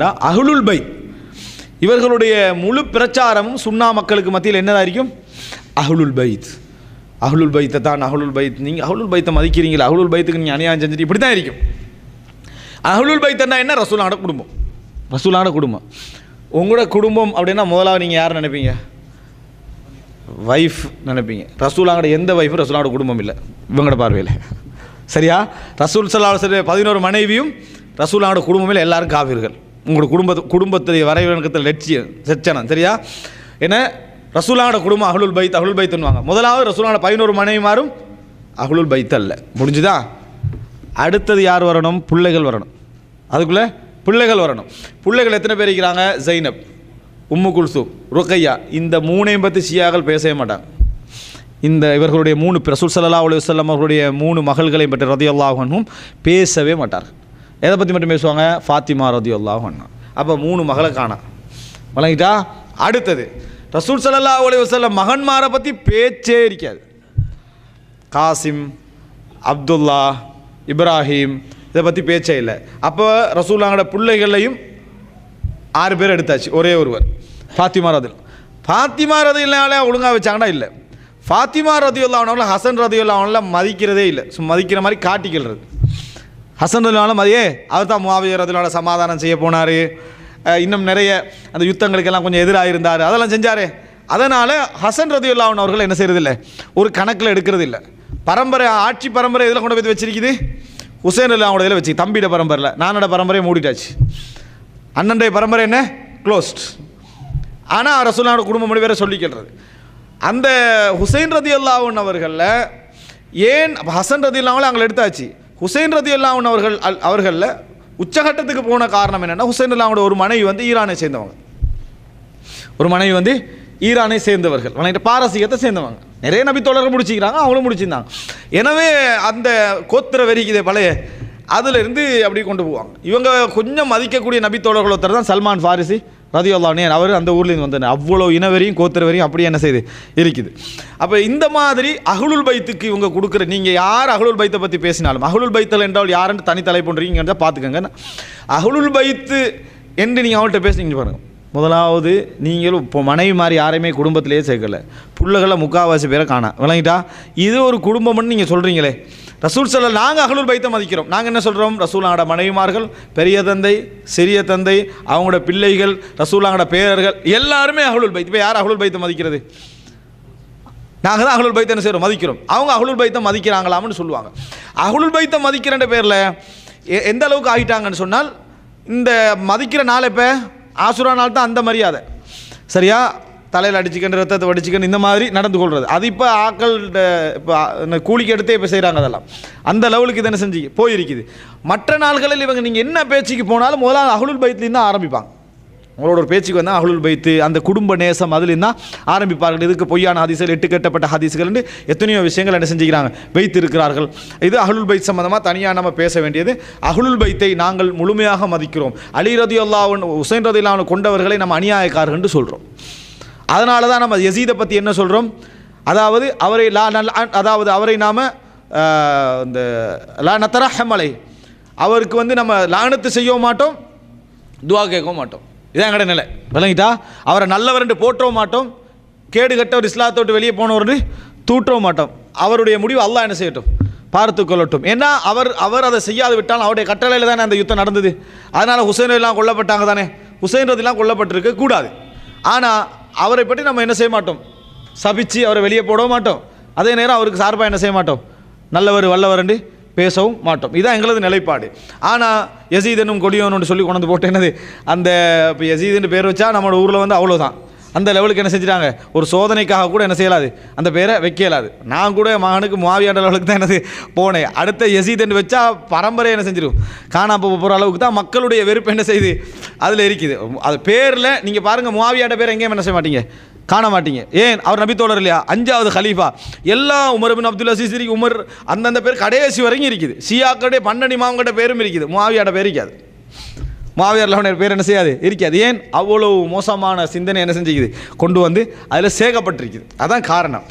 அகுலுல் by Baith. இவர்களுடைய முழு பிரச்சாரமும் சுன்னா மக்களுக்கு மத்தியில் என்னதாக இருக்கும்? அஹ்லுல் பைத். அஹ்லுல் பைத்தை தான் அஹ்லுல் பைத். நீங்கள் அஹ்லுல் பைத்தை மதிக்கிறீங்களா அஹ்லுல் பைத்துக்கு நீங்கள் அநியாயம் செஞ்சுட்டு இப்படி தான் இருக்கும். அஹ்லுல் பைத்தன்னா என்ன? ரசூலான குடும்பம். ரசூலான குடும்பம். உங்களோட குடும்பம் அப்படின்னா முதலாவது நீங்கள் யார் நினைப்பீங்க? வைஃப் நினைப்பீங்க. ரசூலாங்கட எந்த வைஃபும் ரசூலாவோட குடும்பம் இல்லை. இவங்களோட பார்வையில். சரியா? ரசூல் சல்லா சரி பதினோரு மனைவியும் ரசூலாவோட குடும்பம் இல்லை. எல்லாரும் காவிர்கள் உங்களோட குடும்ப குடும்பத்துடைய வரைவணக்கத்தில் லட்சியம் செச்சனம் சரியா? என்ன? ரசூலாவோட குடும்பம் அகலுல் பைத் அகுல் பைத்துன்னுவாங்க முதலாவது ரசூலாவோட பதினோரு மனைவிமாரும் அகுலுல் பைத் அல்ல. முடிஞ்சுதா? அடுத்தது யார் வரணும்? பிள்ளைகள் வரணும். அதுக்குள்ளே பிள்ளைகள் வரணும். பிள்ளைகள் எத்தனை பேர் இருக்கிறாங்க? ஜைனப் உம்மு குல்சூம் ருக்கையா. இந்த மூணையும் பற்றி ஷியாக்கள் பேசவே மாட்டாங்க. இந்த இவர்களுடைய மூணு பிரசுல் சல்லா அலி வல்லம் அவர்களுடைய மூணு மகள்களையும் பற்றி ரதி அல்லாஹனும் பேசவே மாட்டார்கள். எதை பற்றி மட்டும் பேசுவாங்க? ஃபாத்திமா ரதி அல்லாஹன்னா அப்போ மூணு மகளை காணா. வழங்கிட்டா? அடுத்தது ரசூல் சல்லா அலி வல்லம் மகன்மாரை பற்றி பேச்சே இருக்காது. காசிம் அப்துல்லா இப்ராஹிம் இதை பற்றி பேச்சே இல்லை. அப்போ ரசூலாங்களோட பிள்ளைகளையும் ஆறு பேர் எடுத்தாச்சு ஒரே ஒருவர். ஃபாத்திமா ரதில் ஃபாத்திமா ரதியில்னால ஒழுங்காக வச்சாங்கன்னா இல்லை. ஃபாத்திமா ரதியுல்லா அவனவங்கள ஹசன் ரதியுல்லா மதிக்கிறதே இல்லை. ஸோ மதிக்கிற மாதிரி காட்டிக்கிறது. ஹசன் ரதிலான அவர் தான் முவாவியர் சமாதானம் செய்ய போனார். இன்னும் நிறைய அந்த யுத்தங்களுக்கெல்லாம் கொஞ்சம் எதிராக இருந்தார் அதெல்லாம் செஞ்சார். அதனால் ஹசன் ரதியுல்லாவன் அவர்கள் என்ன செய்கிறதில்ல ஒரு கணக்கில் எடுக்கிறது இல்லை பரம்பரை ஆட்சி பரம்பரை இதில் கொண்டு போய் வச்சிருக்குது? ஹுசேன் அல்லாவோட இதில் வச்சு தம்பியோட பரம்பரையில். நானோட பரம்பரையை மூடிட்டாச்சு. அண்ணனுடைய பரம்பரை என்ன? க்ளோஸ்ட் ஆனால் ரசூல்லாவோட குடும்பம் மணி வேற சொல்லிக்கிறது அந்த ஹுசைன் ரதி அல்லாவுன் அவர்களில் ஏன் ஹசன் ரதி இல்லாமல் அங்கே எடுத்தாச்சு? ஹுசைன் ரதி அல்லாவுன் அவர்கள் அல்- அவர்களில் உச்சகட்டத்துக்கு போன காரணம் என்னென்னா ஹுசைன் அல்லாவோட ஒரு மனைவி வந்து ஈரானை சேர்ந்தவங்க. ஒரு மனைவி வந்து ஈரானை சேர்ந்தவர்கள். வணங்கிட்டு பாரசீகத்தை சேர்ந்தவங்க. நிறைய நபி தொடர்கள் முடிச்சிக்கிறாங்க அவங்களும் முடிச்சிருந்தாங்க எனவே அந்த கோத்திர வெறிக்குதே பழைய அதிலிருந்து அப்படி கொண்டு போவாங்க. இவங்க கொஞ்சம் மதிக்கக்கூடிய நபி தோழர்கள் ஒருத்தர் தான் சல்மான் ஃபாரிசி. ரதி அல்லானே அவர் அந்த ஊர்லேருந்து வந்தார். அவ்வளோ இனவரையும் கோத்திரவரையும் அப்படியே என்ன செய்யுது இருக்குது. அப்போ இந்த மாதிரி அஹ்லுல் பைத்துக்கு இவங்க கொடுக்குற நீங்கள் யார் அஹ்லுல் பைத்தை பற்றி பேசினாலும் அஹ்லுல் பைத்தல் என்றால் யாருன்னு தனி தலை பார்த்துக்கோங்க அஹ்லுல் பைத்து என்று நீங்கள் அவங்கள்ட்ட பேசுனீங்க பாருங்கள் முதலாவது நீங்களும் இப்போ மனைவி மாதிரி யாரையுமே குடும்பத்திலேயே சேர்க்கலை. புள்ளைகளை முக்காவாசி பேரை காணா. விளங்கிட்டா? இது ஒரு குடும்பம்னு நீங்கள் சொல்கிறீங்களே ரசூல் சொல்ல நாங்கள் அகலூர் பைத்தை மதிக்கிறோம். நாங்கள் என்ன சொல்கிறோம் ரசூலாங்கட மனைவிமார்கள் பெரிய தந்தை சிறிய தந்தை அவங்களோட பிள்ளைகள் ரசூலாங்கட பேரர்கள் எல்லாருமே அகலுல் பைத். இப்போ யார் அகலுல் பைத்தை மதிக்கிறது? நாங்கள் தான் அகலுல் பைத்தை என்ன செய்கிறோம் மதிக்கிறோம். அவங்க அகலுல் பைத்தை மதிக்கிறாங்களாம்னு சொல்லுவாங்க. அகலுல் பைத்தை மதிக்கிறன்ற பேரில் எ- எந்த அளவுக்கு ஆகிட்டாங்கன்னு சொன்னால் இந்த மதிக்கிற நாள் இப்போ ஆசுரானால் நாள் தான் அந்த மரியாதை. சரியா? தலையில் அடிச்சுக்கணும் ரத்தத்தை வடிச்சுக்கணும் இந்த மாதிரி நடந்து கொள்வது அது இப்போ ஆக்கள் இப்போ கூலிக்கு எடுத்தே இப்போ செய்கிறாங்க அதெல்லாம். அந்த லெவலுக்கு இது என்ன செஞ்சு போயிருக்குது. மற்ற நாள்களில் இவங்க நீங்கள் என்ன பேச்சுக்கு போனாலும் முதலாவது அகலுல் பைத்துலேருந்து தான் ஆரம்பிப்பாங்க. உங்களோட ஒரு பேச்சுக்கு வந்தால் அஹ்லுல் பைத்து அந்த குடும்ப நேசம் அதுலேருந்து தான் ஆரம்பிப்பார்கள். இதுக்கு பொய்யான ஹதீசுகள் எட்டு கட்டப்பட்ட ஹதீஸ்கள்னு எத்தனையோ விஷயங்கள் என்ன செஞ்சுக்கிறாங்க? வைத்து இருக்கிறார்கள். இது அஹ்லுல் பைத் சம்மந்தமாக தனியாக நம்ம பேச வேண்டியது. அஹ்லுல் பைத்தை நாங்கள் முழுமையாக மதிக்கிறோம். அலி ரதி அல்லாவன் உசைன் ரதி அல்லாவன் கொண்டவர்களை நம்ம அநியாயக்காரர்கள் சொல்கிறோம் அதனால தான் நம்ம யசீதை பற்றி என்ன சொல்கிறோம் அதாவது அவரை லா நல் அதாவது அவரை நாம் இந்த லா நத்தரஹமலை அவருக்கு வந்து நம்ம லானத்து செய்யவும் மாட்டோம் துவா கேட்கவும் மாட்டோம். இதான் எங்கட நிலை. விளங்கிட்டா? அவரை நல்லவர்னு போற்றவும் மாட்டோம். கேடு கட்டவர் இஸ்லாத்தை விட்டு வெளியே போனவர்னு தூற்றவும் மாட்டோம். அவருடைய முடிவு அல்லா என்ன செய்யட்டும்? பார்த்து கொள்ளட்டும். ஏன்னா அவர் அவர் அதை செய்யாது விட்டால் அவருடைய கட்டளையில் தானே அந்த யுத்தம் நடந்தது. அதனால் ஹுசைன் எல்லாம் கொல்லப்பட்டாங்க தானே. ஹுசைன் ரதிலாம் கொல்லப்பட்டிருக்க கூடாது. ஆனால் அவரை பற்றி நம்ம என்ன செய்ய மாட்டோம்? சபிச்சு அவரை வெளியே போடவும் மாட்டோம். அதே நேரம் அவருக்கு சார்பாக என்ன செய்ய மாட்டோம்? நல்லவர் வல்லவரண்டு பேசவும் மாட்டோம். இதுதான் எங்களது நிலைப்பாடு. ஆனால் யசீதனும் கொடியோன்னு சொல்லி கொண்டு வந்து போட்டு என்னது? அந்த இப்போ யசீதுன்னு பேர் வச்சா நம்மளோட ஊரில் வந்து அவ்வளோதான் அந்த லெவலுக்கு என்ன செஞ்சுட்டாங்க? ஒரு சோதனைக்காக கூட என்ன செய்யலாது. அந்த பேரை வைக்க இயலாது நான் கூட என் மகனுக்கு மாவியாண்ட லெவலுக்கு தான் என்னது போனேன். அடுத்த யசீதுன்னு வச்சா பரம்பரை என்ன செஞ்சிடும் காணாம போகிற அளவுக்கு தான் மக்களுடைய வெறுப்பு என்ன செய்யுது அதில் இருக்குது. அது பேரில் நீங்கள் பாருங்கள் முவாவியாண்ட பேர் எங்கேயும் என்ன செய்ய மாட்டீங்க. காண மாட்டீங்க. ஏன்? அவர் நபித்தோழர் இல்லையா? அஞ்சாவது கலீஃபா எல்லா உமர் பின் அப்துல் அசீஸ் உமர் அந்தந்த பேர் கடைசி வரைக்கும் இருக்குது. ஷியாக்களுடைய பன்னெண்டு மாவங்கட பேரும் இருக்குது. மாவியாட பேர் இருக்காது. மாவியார் லவனர் பேர் என்ன செய்யாது? இருக்காது. ஏன்? அவ்வளவு மோசமான சிந்தனை என்ன செஞ்சுக்குது? கொண்டு வந்து அதில் சேகப்பட்டிருக்குது. அதான் காரணம்.